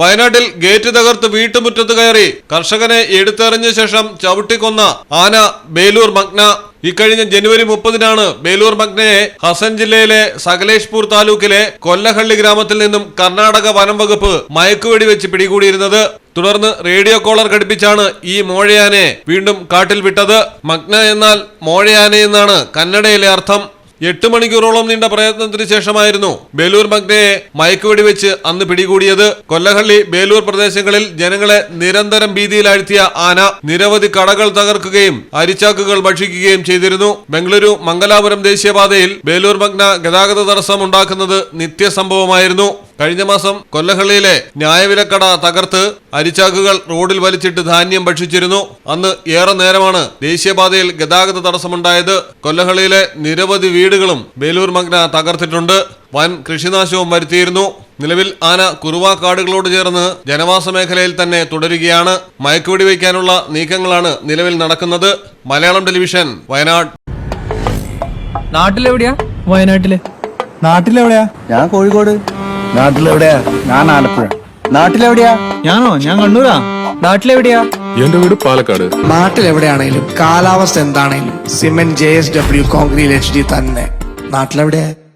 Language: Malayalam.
വയനാട്ടിൽ ഗേറ്റ് തകർത്ത് വീട്ടുമുറ്റത്ത് കയറി കർഷകനെ എടുത്തെറിഞ്ഞ ശേഷം ചവിട്ടിക്കൊന്ന ആന ബേലൂർ മഗ്ന. ഇക്കഴിഞ്ഞ ജനുവരി മുപ്പതിനാണ് ബേലൂർ മഗ്നയെ ഹസൻ ജില്ലയിലെ സകലേഷ്പൂർ താലൂക്കിലെ കൊല്ലഹള്ളി ഗ്രാമത്തിൽ നിന്നും കർണാടക വനം വകുപ്പ് മയക്കുവെടി വെച്ച് പിടികൂടിയിരുന്നത്. തുടർന്ന് റേഡിയോ കോളർ ഘടിപ്പിച്ചാണ് ഈ മോഴയാനെ വീണ്ടും കാട്ടിൽ വിട്ടത്. മഗ്ന എന്നാൽ മോഴയാന കന്നഡയിലെ അർത്ഥം. എട്ട് മണിക്കൂറോളം നീണ്ട പ്രയത്നത്തിന് ശേഷമായിരുന്നു ബേലൂർ മഗ്നയെ മയക്കുവെടി വെച്ച് അന്ന് പിടികൂടിയത്. കൊല്ലഹള്ളി ബേലൂർ പ്രദേശങ്ങളിൽ ജനങ്ങളെ നിരന്തരം ഭീതിയിലാഴ്ത്തിയ ആന നിരവധി കടകൾ തകർക്കുകയും അരിച്ചാക്കുകൾ ഭക്ഷിക്കുകയും ചെയ്തിരുന്നു. ബംഗളൂരു മംഗലാപുരം ദേശീയപാതയിൽ ബേലൂർ മഗ്ന ഗതാഗത തടസ്സം ഉണ്ടാക്കുന്നത് നിത്യസംഭവമായിരുന്നു. കഴിഞ്ഞ മാസം കൊല്ലഹള്ളിയിലെ ന്യായവിലക്കട തകർത്ത് അരിച്ചാക്കുകൾ റോഡിൽ വലിച്ചിട്ട് ധാന്യം ഭക്ഷിച്ചിരുന്നു. അന്ന് ഏറെ നേരമാണ് ദേശീയപാതയിൽ ഗതാഗത തടസ്സമുണ്ടായത്. കൊല്ലഹള്ളിയിലെ നിരവധി വീടുകളും ബേലൂർ മഗ്ന തകർത്തിട്ടുണ്ട്. വൻ കൃഷിനാശവും വരുത്തിയിരുന്നു. നിലവിൽ ആന കുറുവാക്കാടുകളോട് കാടുകളോട് ചേർന്ന് ജനവാസ മേഖലയിൽ തന്നെ തുടരുകയാണ്. മയക്കുവെടി വയ്ക്കാനുള്ള നീക്കങ്ങളാണ് നിലവിൽ നടക്കുന്നത്. മലയാളം ടെലിവിഷൻ വയനാട്. നാട്ടിലെവിടെയാ? വയനാട്ടിൽ. നാട്ടിലെവിടെയാ? ഞാൻ കോഴിക്കോട്. നാട്ടിലെവിടെയാ? ഞാൻ ആലപ്പുഴ. നാട്ടിലെവിടെയാ? ഞാനോ? ഞാൻ കണ്ണൂരാ. നാട്ടിലെവിടെയാ? എന്റെ വീട് പാലക്കാട്. നാട്ടിലെവിടെയാണേലും കാലാവസ്ഥ എന്താണേലും cement J S W concrete H D തന്നെ. നാട്ടിലെവിടെയാ?